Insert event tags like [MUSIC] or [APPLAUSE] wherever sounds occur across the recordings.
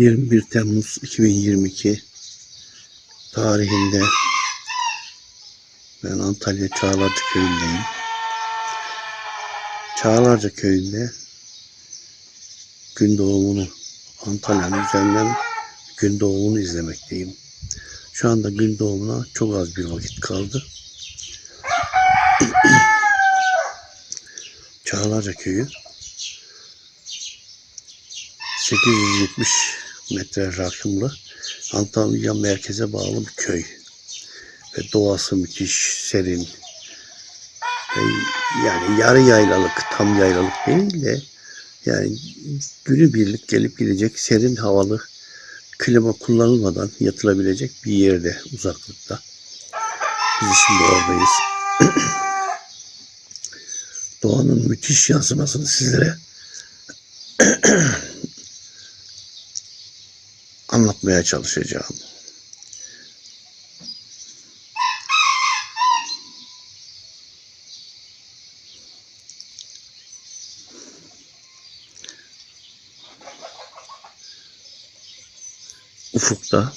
21 Temmuz 2022 tarihinde ben Antalya Çağlarca köyündeyim. Çağlarca köyünde gün doğumunu Antalya'nın üzerinden gün doğumunu izlemekteyim. Şu anda gün doğumuna çok az bir vakit kaldı. Çağlarca köyü 870 metre rakımlı Antalya merkeze bağlı bir köy. Ve doğası müthiş, serin. Ve yani yarı yaylalık, tam yaylalık değil de yani günübirlik gelip gidecek serin havalı klima kullanılmadan yatılabilecek bir yerde uzaklıkta. Biz şimdi oradayız. [CLEARS THROAT] Doğanın müthiş yansımasını sizlere [CLEARS THROAT] anlatmaya çalışacağım. Ufukta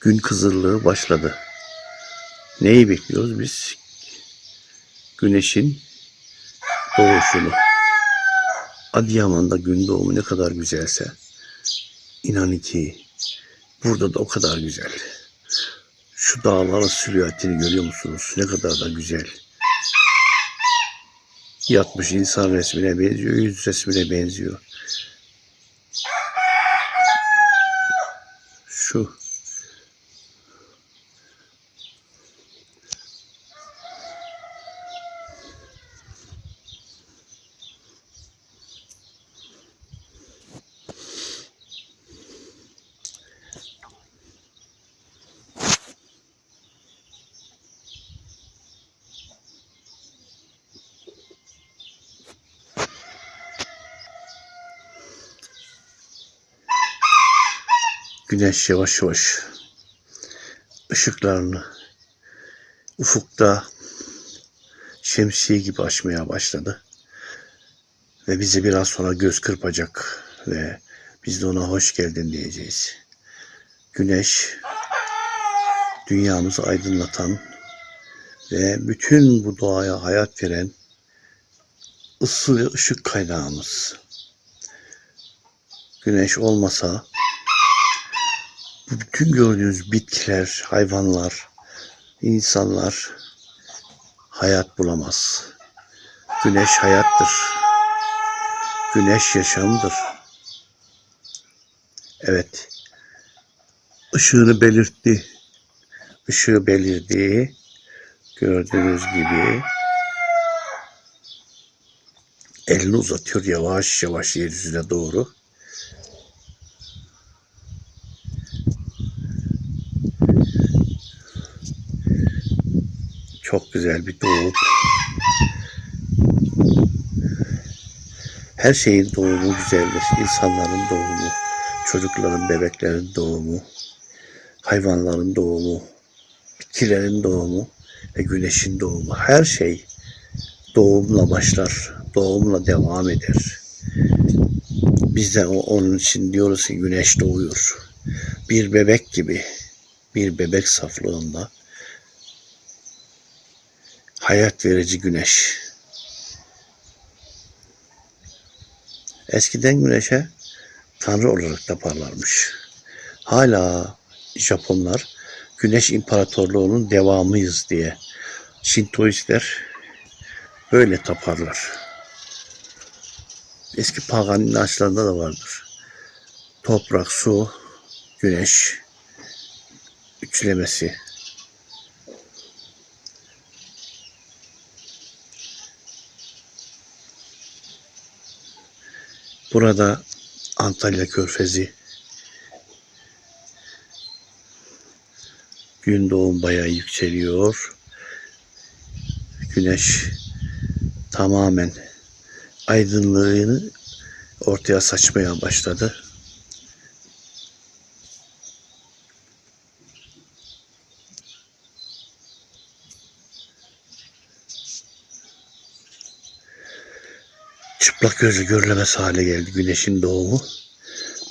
gün kızıllığı başladı. Neyi bekliyoruz biz? Güneşin doğuşunu. Adıyaman'da gün doğumu ne kadar güzelse İnanın ki burada da o kadar güzel. Şu dağların silüetini görüyor musunuz? Ne kadar da güzel. Yatmış insan resmine benziyor, yüz resmine benziyor. Şu güneş yavaş yavaş ışıklarını ufukta şemsiye gibi açmaya başladı. Ve bizi biraz sonra göz kırpacak ve biz de ona hoş geldin diyeceğiz. Güneş dünyamızı aydınlatan ve bütün bu doğaya hayat veren ısı ve ışık kaynağımız. Güneş olmasa bu bütün gördüğünüz bitkiler, hayvanlar, insanlar hayat bulamaz. Güneş hayattır. Güneş yaşamdır. Evet. Işığını belirtti. Işığı belirdi. Gördüğünüz gibi elini uzatıyor yavaş yavaş yeryüzüne doğru. Çok güzel bir doğum. Her şeyin doğumu güzeldir. İnsanların doğumu, çocukların, bebeklerin doğumu, hayvanların doğumu, bitkilerin doğumu ve güneşin doğumu. Her şey doğumla başlar, doğumla devam eder. Biz de onun için diyoruz ki güneş doğuyor. Bir bebek gibi, bir bebek saflığında hayat verici güneş. Eskiden güneşe tanrı olarak da parlarmış. Hala Japonlar güneş imparatorluğunun devamıyız diye Şintoistler böyle taparlar. Eski pagan inançlarında da vardır. Toprak, su, güneş üçlemesi. Burada Antalya Körfezi gün doğum bayağı yükseliyor. Güneş tamamen aydınlığını ortaya saçmaya başladı. Çıplak gözle görülemez hale geldi güneşin doğumu.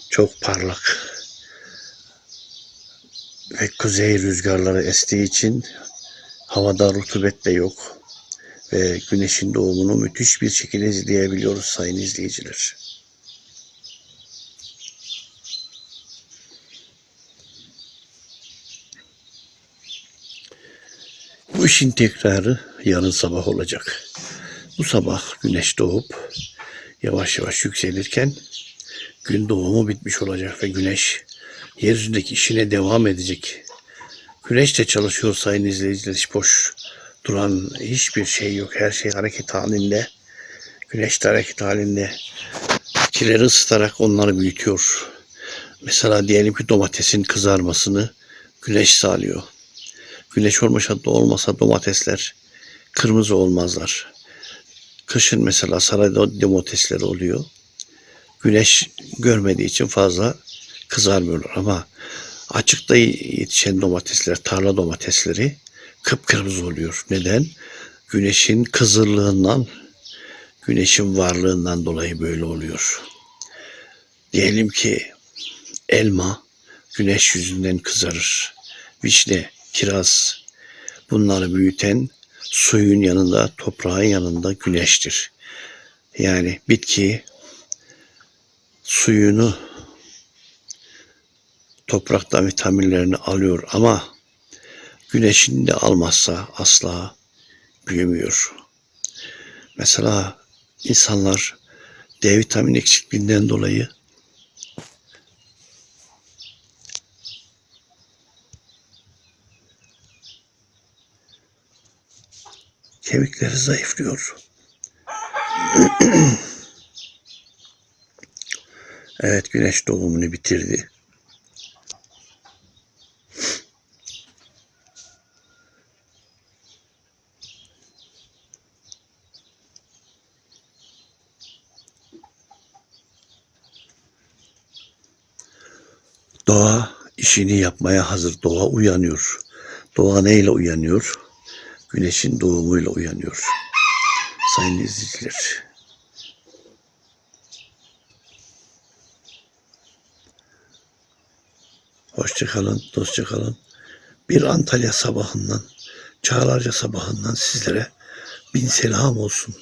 çok parlak ve kuzey rüzgarları estiği için havada rutubet de yok ve güneşin doğumunu müthiş bir şekilde izleyebiliyoruz sayın izleyiciler. Bu işin tekrarı yarın sabah olacak. Bu sabah güneş doğup yavaş yavaş yükselirken gün doğumu bitmiş olacak ve güneş yeryüzündeki işine devam edecek. Güneş de çalışıyor sayın izleyiciler. Hiç boş duran hiçbir şey yok. Her şey hareket halinde. Güneş de hareket halinde. Bitkileri ısıtarak onları büyütüyor. Mesela diyelim ki domatesin kızarmasını güneş sağlıyor. Güneş olmasa da olmasa domatesler kırmızı olmazlar. Kışın mesela saray domatesleri oluyor. Güneş görmediği için fazla kızarmıyorlar ama açıkta yetişen domatesler, tarla domatesleri kıpkırmızı oluyor. Neden? Güneşin kızırlığından, güneşin varlığından dolayı böyle oluyor. Diyelim ki elma güneş yüzünden kızarır. Vişne, kiraz bunları büyüten suyun yanında, toprağın yanında güneştir. Yani bitki suyunu topraktan vitaminlerini alıyor ama güneşini de almazsa asla büyümüyor. Mesela insanlar D vitamini eksikliğinden dolayı kemikleri zayıflıyor. [CLEARS THROAT] evet güneş doğumunu bitirdi. Doğa işini yapmaya hazır. Doğa uyanıyor. Doğa neyle uyanıyor? Güneşin doğumuyla uyanıyor. Sayın izleyiciler. Hoşçakalın, dostça kalın. Bir Antalya sabahından, Çağlarca sabahından sizlere bin selam olsun.